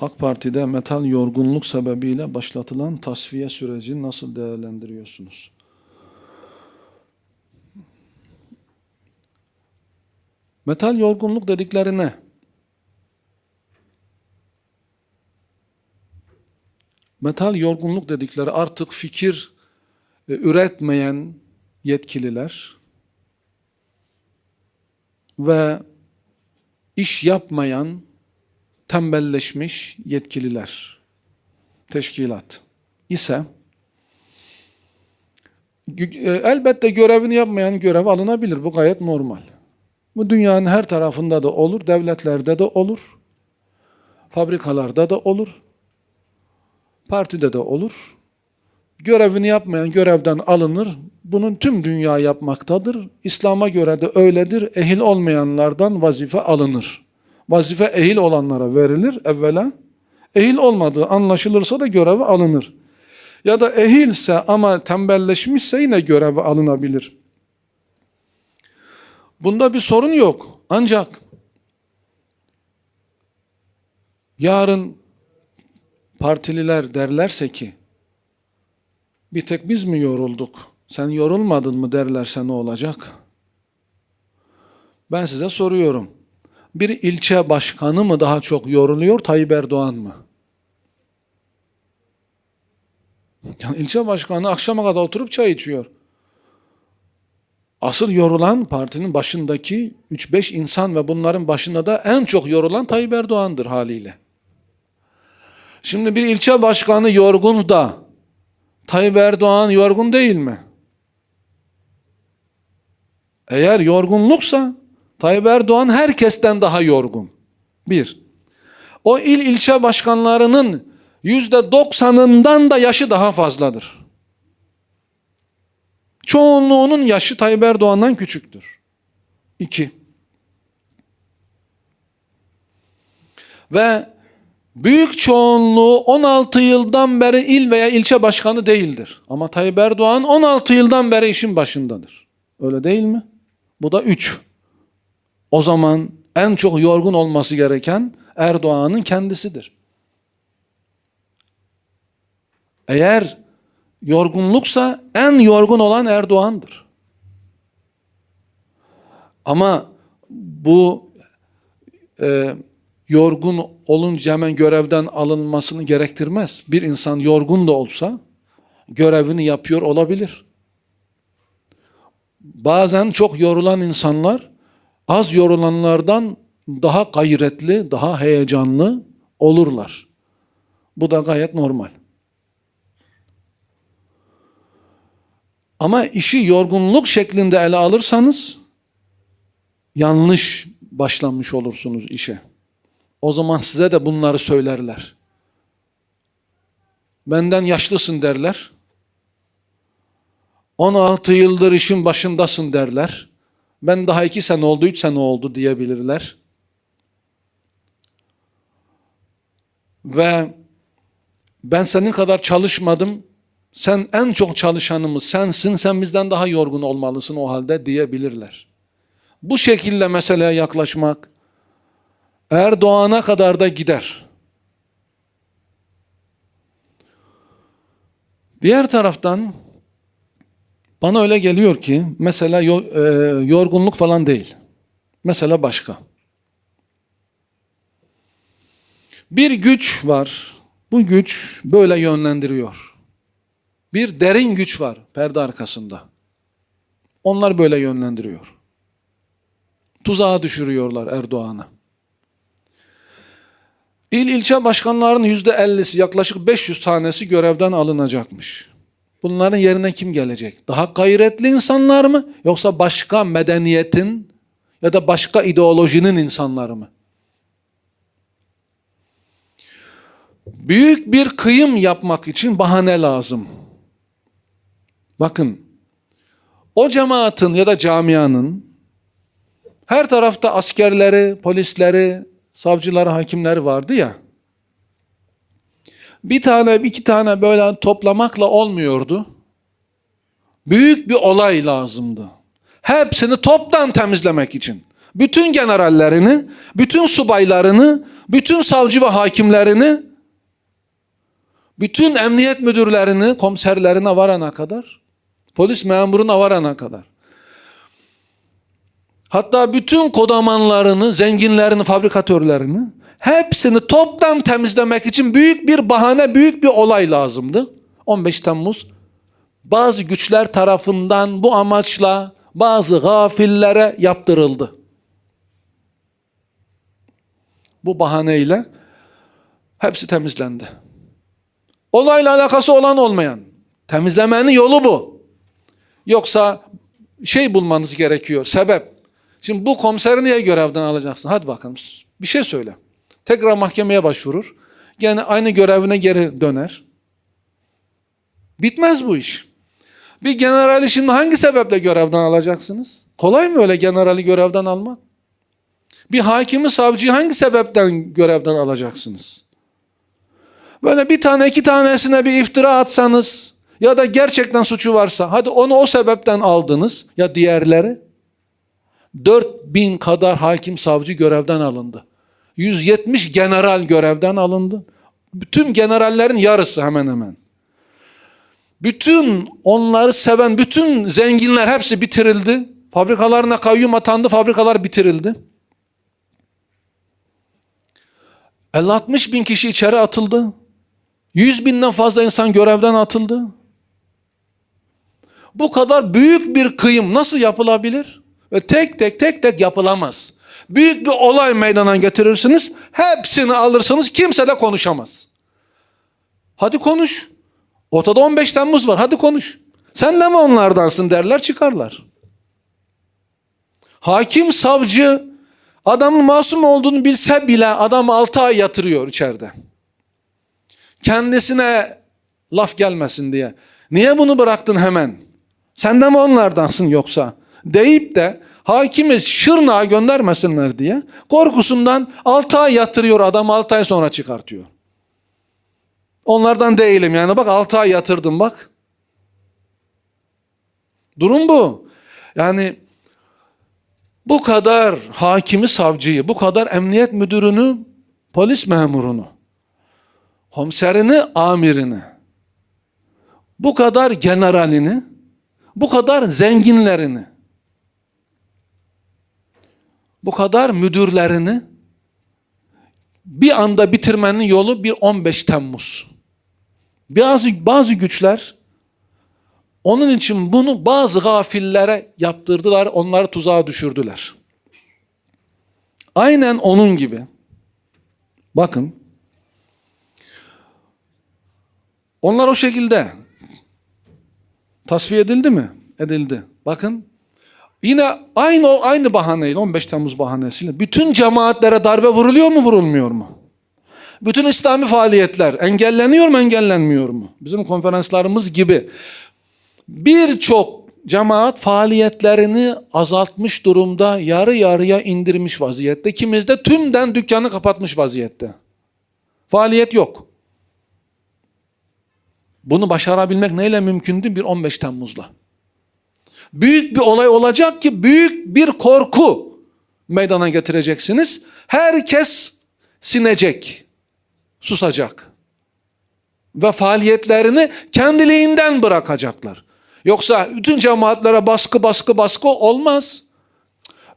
AK Parti'de metal yorgunluk sebebiyle başlatılan tasfiye sürecini nasıl değerlendiriyorsunuz? Metal yorgunluk dedikleri ne? Metal yorgunluk dedikleri artık fikir e, üretmeyen yetkililer ve iş yapmayan tembelleşmiş yetkililer, teşkilat ise e, elbette görevini yapmayan görev alınabilir. Bu gayet normal. Bu dünyanın her tarafında da olur, devletlerde de olur, fabrikalarda da olur, partide de olur. Görevini yapmayan görevden alınır. Bunun tüm dünya yapmaktadır. İslam'a göre de öyledir. Ehil olmayanlardan vazife alınır. Vazife ehil olanlara verilir evvela. Ehil olmadığı anlaşılırsa da görevi alınır. Ya da ehilse ama tembelleşmişse yine görevi alınabilir. Bunda bir sorun yok. Ancak yarın partililer derlerse ki bir tek biz mi yorulduk? Sen yorulmadın mı derlerse ne olacak? Ben size soruyorum. Bir ilçe başkanı mı daha çok yoruluyor, Tayyip Erdoğan mı? Yani ilçe başkanı akşama kadar oturup çay içiyor. Asıl yorulan partinin başındaki 3-5 insan ve bunların başında da en çok yorulan Tayyip Erdoğan'dır haliyle. Şimdi bir ilçe başkanı yorgun da Tayyip Erdoğan yorgun değil mi? Eğer yorgunluksa Tayyip Erdoğan herkesten daha yorgun. Bir. O il ilçe başkanlarının yüzde doksanından da yaşı daha fazladır. Çoğunluğunun yaşı Tayyip Erdoğan'dan küçüktür. İki. Ve büyük çoğunluğu 16 yıldan beri il veya ilçe başkanı değildir. Ama Tayyip Erdoğan 16 yıldan beri işin başındadır. Öyle değil mi? Bu da 3. O zaman en çok yorgun olması gereken Erdoğan'ın kendisidir. Eğer yorgunluksa en yorgun olan Erdoğan'dır. Ama bu e, yorgun olunca hemen görevden alınmasını gerektirmez. Bir insan yorgun da olsa görevini yapıyor olabilir. Bazen çok yorulan insanlar az yorulanlardan daha gayretli, daha heyecanlı olurlar. Bu da gayet normal. Ama işi yorgunluk şeklinde ele alırsanız yanlış başlamış olursunuz işe. O zaman size de bunları söylerler. Benden yaşlısın derler. 16 yıldır işin başındasın derler. Ben daha iki sene oldu, üç sene oldu diyebilirler. Ve ben senin kadar çalışmadım. Sen en çok çalışanımız sensin. Sen bizden daha yorgun olmalısın o halde diyebilirler. Bu şekilde meseleye yaklaşmak Erdoğan'a kadar da gider. Diğer taraftan bana öyle geliyor ki mesela e, yorgunluk falan değil. Mesela başka. Bir güç var. Bu güç böyle yönlendiriyor. Bir derin güç var perde arkasında. Onlar böyle yönlendiriyor. Tuzağa düşürüyorlar Erdoğan'ı. İl ilçe başkanlarının yüzde ellisi yaklaşık 500 tanesi görevden alınacakmış. Bunların yerine kim gelecek? Daha gayretli insanlar mı? Yoksa başka medeniyetin ya da başka ideolojinin insanları mı? Büyük bir kıyım yapmak için bahane lazım. Bakın, o cemaatin ya da camianın her tarafta askerleri, polisleri, savcıları, hakimleri vardı ya. Bir tane, iki tane böyle toplamakla olmuyordu. Büyük bir olay lazımdı. Hepsini toptan temizlemek için. bütün generallerini, bütün subaylarını, bütün savcı ve hakimlerini, bütün emniyet müdürlerini, komiserlerine varana kadar, polis memuruna varana kadar. Hatta bütün kodamanlarını, zenginlerini, fabrikatörlerini hepsini toptan temizlemek için büyük bir bahane, büyük bir olay lazımdı. 15 Temmuz bazı güçler tarafından bu amaçla bazı gafillere yaptırıldı. Bu bahaneyle hepsi temizlendi. Olayla alakası olan olmayan. Temizlemenin yolu bu. Yoksa şey bulmanız gerekiyor, sebep. Şimdi bu komiseri niye görevden alacaksın? Hadi bakalım bir şey söyle. Tekrar mahkemeye başvurur. Gene aynı görevine geri döner. Bitmez bu iş. Bir generali şimdi hangi sebeple görevden alacaksınız? Kolay mı öyle generali görevden almak? Bir hakimi savcıyı hangi sebepten görevden alacaksınız? Böyle bir tane iki tanesine bir iftira atsanız ya da gerçekten suçu varsa hadi onu o sebepten aldınız ya diğerleri 4000 kadar hakim savcı görevden alındı. 170 general görevden alındı. Bütün generallerin yarısı hemen hemen. Bütün onları seven bütün zenginler hepsi bitirildi. Fabrikalarına kayyum atandı, fabrikalar bitirildi. 50-60 bin kişi içeri atıldı. 100 binden fazla insan görevden atıldı. Bu kadar büyük bir kıyım nasıl yapılabilir? Ve tek tek tek tek yapılamaz. Büyük bir olay meydana getirirsiniz, hepsini alırsınız, kimse de konuşamaz. Hadi konuş. Ortada 15 Temmuz var, hadi konuş. Sen de mi onlardansın derler çıkarlar. Hakim, savcı adamın masum olduğunu bilse bile adamı 6 ay yatırıyor içeride. Kendisine laf gelmesin diye. Niye bunu bıraktın hemen? Sen de mi onlardansın yoksa? Deyip de hakimi Şırnak'a göndermesinler diye korkusundan 6 ay yatırıyor adam 6 ay sonra çıkartıyor. Onlardan değilim yani bak 6 ay yatırdım bak. Durum bu. Yani bu kadar hakimi savcıyı, bu kadar emniyet müdürünü, polis memurunu, komiserini, amirini, bu kadar generalini, bu kadar zenginlerini, bu kadar müdürlerini bir anda bitirmenin yolu bir 15 Temmuz. Bazı, bazı güçler onun için bunu bazı gafillere yaptırdılar, onları tuzağa düşürdüler. Aynen onun gibi. Bakın. Onlar o şekilde tasfiye edildi mi? Edildi. Bakın. Yine aynı o aynı bahaneyle 15 Temmuz bahanesiyle bütün cemaatlere darbe vuruluyor mu vurulmuyor mu? Bütün İslami faaliyetler engelleniyor mu engellenmiyor mu? Bizim konferanslarımız gibi birçok cemaat faaliyetlerini azaltmış durumda, yarı yarıya indirmiş vaziyette. Kimimiz de tümden dükkanı kapatmış vaziyette. Faaliyet yok. Bunu başarabilmek neyle mümkündü? Bir 15 Temmuz'la. Büyük bir olay olacak ki büyük bir korku meydana getireceksiniz. Herkes sinecek, susacak. Ve faaliyetlerini kendiliğinden bırakacaklar. Yoksa bütün cemaatlere baskı baskı baskı olmaz.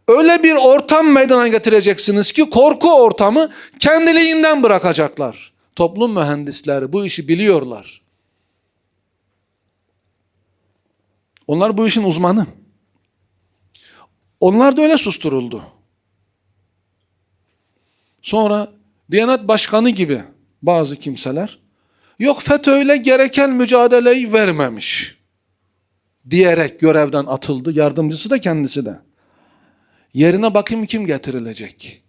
Öyle bir ortam meydana getireceksiniz ki korku ortamı kendiliğinden bırakacaklar. Toplum mühendisleri bu işi biliyorlar. Onlar bu işin uzmanı. Onlar da öyle susturuldu. Sonra Diyanet Başkanı gibi bazı kimseler yok FETÖ'yle gereken mücadeleyi vermemiş diyerek görevden atıldı. Yardımcısı da kendisi de. Yerine bakayım kim getirilecek?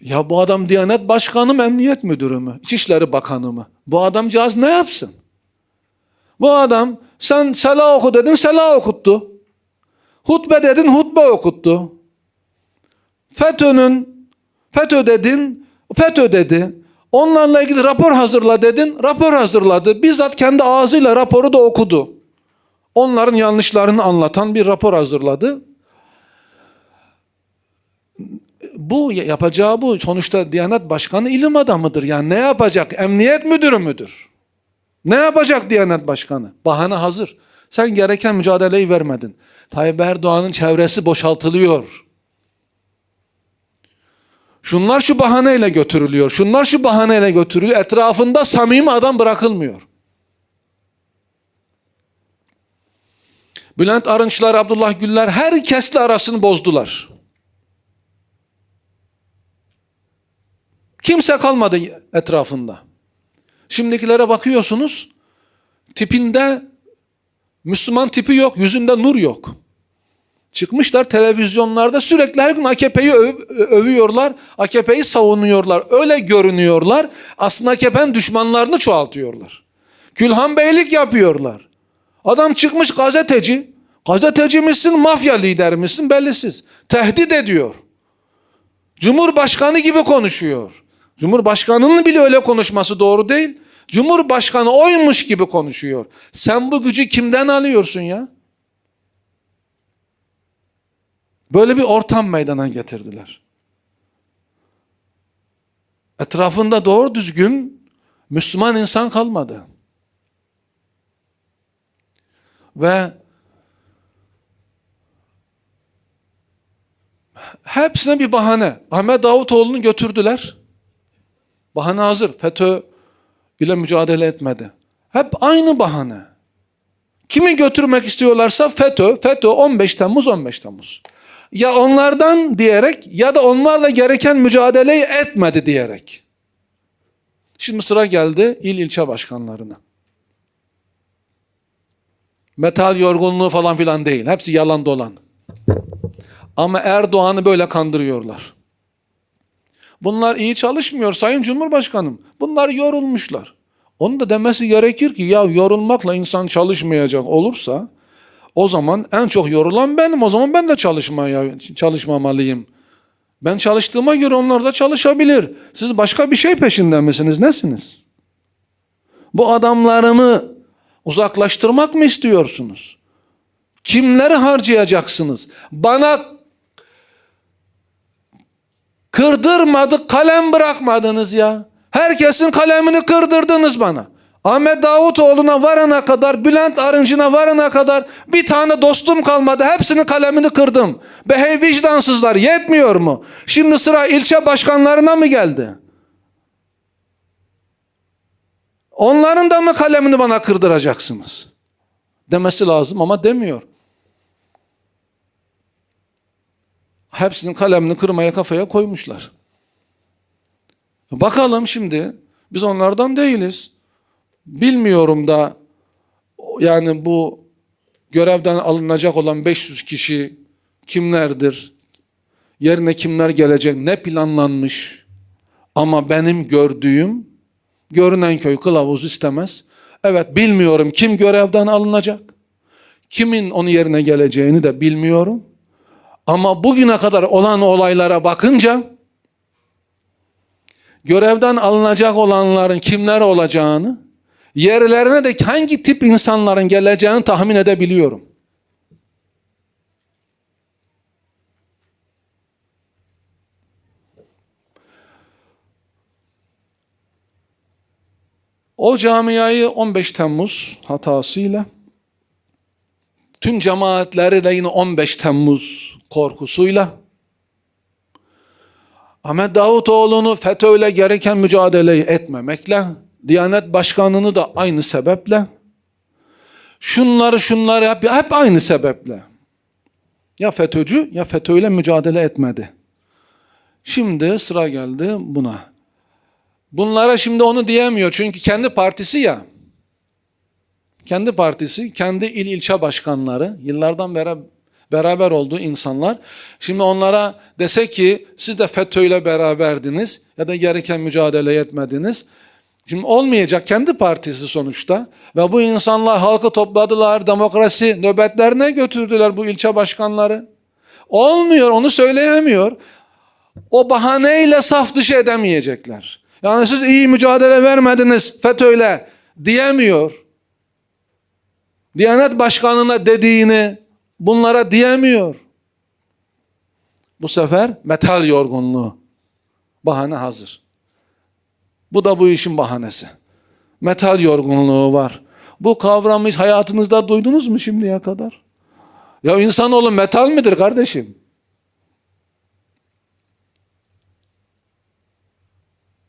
Ya bu adam Diyanet Başkanı mı, Emniyet Müdürü mü, İçişleri Bakanı mı? Bu adamcağız ne yapsın? Bu adam sen sela oku dedin, sela okuttu. Hutbe dedin, hutbe okuttu. FETÖ'nün, FETÖ dedin, FETÖ dedi. Onlarla ilgili rapor hazırla dedin, rapor hazırladı. Bizzat kendi ağzıyla raporu da okudu. Onların yanlışlarını anlatan bir rapor hazırladı. Bu yapacağı bu. Sonuçta Diyanet Başkanı ilim adamıdır. Yani ne yapacak? Emniyet müdürü müdür? Ne yapacak Diyanet Başkanı? Bahane hazır. Sen gereken mücadeleyi vermedin. Tayyip Erdoğan'ın çevresi boşaltılıyor. Şunlar şu bahaneyle götürülüyor. Şunlar şu bahaneyle götürülüyor. Etrafında samimi adam bırakılmıyor. Bülent Arınçlar, Abdullah Güller herkesle arasını bozdular. Kimse kalmadı etrafında. Şimdikilere bakıyorsunuz, tipinde Müslüman tipi yok, yüzünde nur yok. Çıkmışlar televizyonlarda sürekli her gün AKP'yi öv- övüyorlar, AKP'yi savunuyorlar. Öyle görünüyorlar. Aslında AKP'nin düşmanlarını çoğaltıyorlar. Külhan Beylik yapıyorlar. Adam çıkmış gazeteci. Gazeteci misin, mafya lider misin bellisiz. Tehdit ediyor. Cumhurbaşkanı gibi konuşuyor. Cumhurbaşkanının bile öyle konuşması doğru değil. Cumhurbaşkanı oymuş gibi konuşuyor. Sen bu gücü kimden alıyorsun ya? Böyle bir ortam meydana getirdiler. Etrafında doğru düzgün Müslüman insan kalmadı. Ve hepsine bir bahane. Ahmet Davutoğlu'nu götürdüler. Bahane hazır. FETÖ ile mücadele etmedi. Hep aynı bahane. Kimi götürmek istiyorlarsa FETÖ, FETÖ 15 Temmuz 15 Temmuz. Ya onlardan diyerek ya da onlarla gereken mücadeleyi etmedi diyerek. Şimdi sıra geldi il ilçe başkanlarına. Metal yorgunluğu falan filan değil. Hepsi yalan dolan. Ama Erdoğan'ı böyle kandırıyorlar. Bunlar iyi çalışmıyor Sayın Cumhurbaşkanım. Bunlar yorulmuşlar. Onun da demesi gerekir ki ya yorulmakla insan çalışmayacak olursa o zaman en çok yorulan benim. O zaman ben de çalışmaya çalışmamalıyım. Ben çalıştığıma göre onlar da çalışabilir. Siz başka bir şey peşinde misiniz? Nesiniz? Bu adamlarımı uzaklaştırmak mı istiyorsunuz? Kimleri harcayacaksınız? Bana kırdırmadık, kalem bırakmadınız ya. Herkesin kalemini kırdırdınız bana. Ahmet Davutoğlu'na varana kadar, Bülent Arıncı'na varana kadar bir tane dostum kalmadı. Hepsinin kalemini kırdım. Be hey vicdansızlar yetmiyor mu? Şimdi sıra ilçe başkanlarına mı geldi? Onların da mı kalemini bana kırdıracaksınız? Demesi lazım ama demiyor. Hepsinin kalemini kırmaya kafaya koymuşlar. Bakalım şimdi biz onlardan değiliz. Bilmiyorum da yani bu görevden alınacak olan 500 kişi kimlerdir? Yerine kimler gelecek? Ne planlanmış? Ama benim gördüğüm görünen köy kılavuz istemez. Evet bilmiyorum kim görevden alınacak? Kimin onun yerine geleceğini de bilmiyorum. Ama bugüne kadar olan olaylara bakınca görevden alınacak olanların kimler olacağını, yerlerine de hangi tip insanların geleceğini tahmin edebiliyorum. O camiayı 15 Temmuz hatasıyla tüm cemaatleri de yine 15 Temmuz korkusuyla Ahmet Davutoğlu'nu FETÖ'yle gereken mücadeleyi etmemekle, Diyanet Başkanı'nı da aynı sebeple, şunları şunları hep, hep aynı sebeple. Ya FETÖ'cü ya FETÖ'yle mücadele etmedi. Şimdi sıra geldi buna. Bunlara şimdi onu diyemiyor çünkü kendi partisi ya. Kendi partisi, kendi il ilçe başkanları, yıllardan beri beraber olduğu insanlar. Şimdi onlara dese ki siz de FETÖ'yle beraberdiniz ya da gereken mücadele etmediniz. Şimdi olmayacak kendi partisi sonuçta ve bu insanlar halkı topladılar, demokrasi nöbetlerine götürdüler bu ilçe başkanları. Olmuyor, onu söyleyemiyor. O bahaneyle saf dışı edemeyecekler. Yani siz iyi mücadele vermediniz FETÖ'yle diyemiyor. Diyanet Başkanı'na dediğini bunlara diyemiyor. Bu sefer metal yorgunluğu. Bahane hazır. Bu da bu işin bahanesi. Metal yorgunluğu var. Bu kavramı hiç hayatınızda duydunuz mu şimdiye kadar? Ya insanoğlu metal midir kardeşim?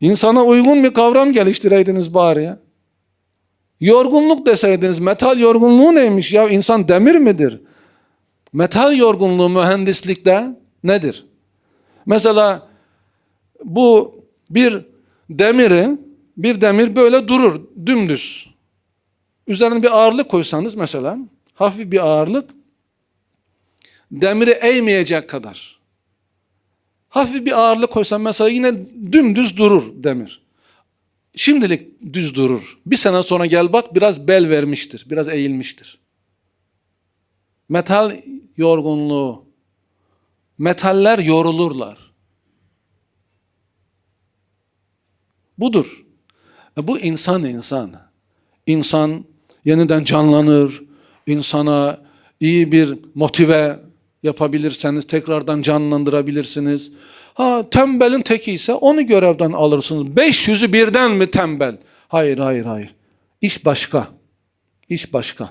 İnsana uygun bir kavram geliştireydiniz bari ya. Yorgunluk deseydiniz metal yorgunluğu neymiş ya insan demir midir? Metal yorgunluğu mühendislikte nedir? Mesela bu bir demiri bir demir böyle durur dümdüz. Üzerine bir ağırlık koysanız mesela hafif bir ağırlık demiri eğmeyecek kadar. Hafif bir ağırlık koysan mesela yine dümdüz durur demir. Şimdilik düz durur. Bir sene sonra gel bak biraz bel vermiştir, biraz eğilmiştir. Metal yorgunluğu. Metaller yorulurlar. Budur. E bu insan insan. İnsan yeniden canlanır. İnsana iyi bir motive yapabilirseniz tekrardan canlandırabilirsiniz. Ha tembelin teki ise onu görevden alırsınız. 500'ü birden mi tembel? Hayır hayır hayır. İş başka. İş başka.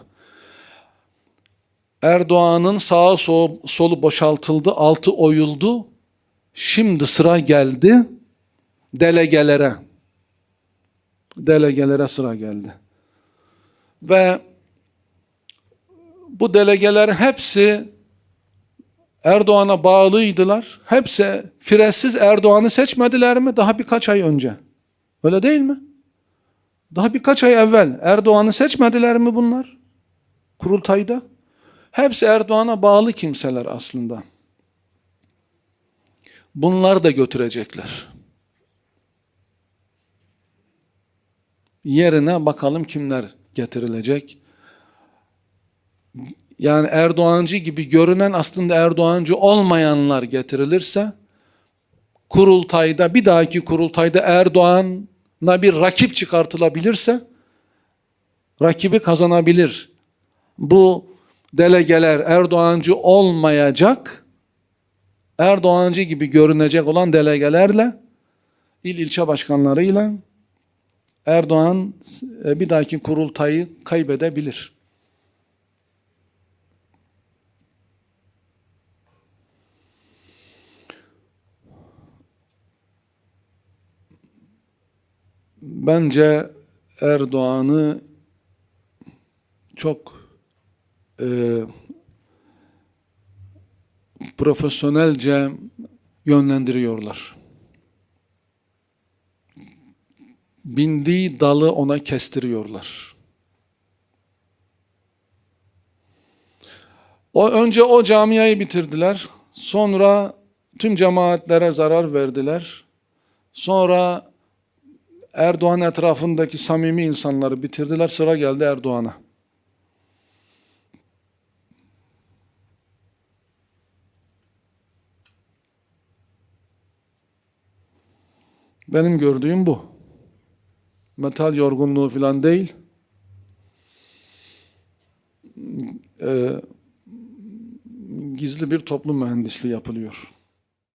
Erdoğan'ın sağı solu, solu boşaltıldı, altı oyuldu. Şimdi sıra geldi delegelere. Delegelere sıra geldi. Ve bu delegelerin hepsi Erdoğan'a bağlıydılar. Hepsi firessiz Erdoğan'ı seçmediler mi? Daha birkaç ay önce. Öyle değil mi? Daha birkaç ay evvel Erdoğan'ı seçmediler mi bunlar? Kurultayda. Hepsi Erdoğan'a bağlı kimseler aslında. Bunlar da götürecekler. Yerine bakalım kimler getirilecek. Yani Erdoğancı gibi görünen aslında Erdoğancı olmayanlar getirilirse kurultayda bir dahaki kurultayda Erdoğan'a bir rakip çıkartılabilirse rakibi kazanabilir. Bu delegeler Erdoğancı olmayacak, Erdoğancı gibi görünecek olan delegelerle, il ilçe başkanlarıyla Erdoğan e, bir dahaki kurultayı kaybedebilir. Bence Erdoğan'ı çok e, profesyonelce yönlendiriyorlar. Bindiği dalı ona kestiriyorlar. O önce o camiayı bitirdiler. Sonra tüm cemaatlere zarar verdiler. Sonra Erdoğan etrafındaki samimi insanları bitirdiler. Sıra geldi Erdoğan'a. Benim gördüğüm bu. Metal yorgunluğu falan değil. Ee, gizli bir toplum mühendisliği yapılıyor.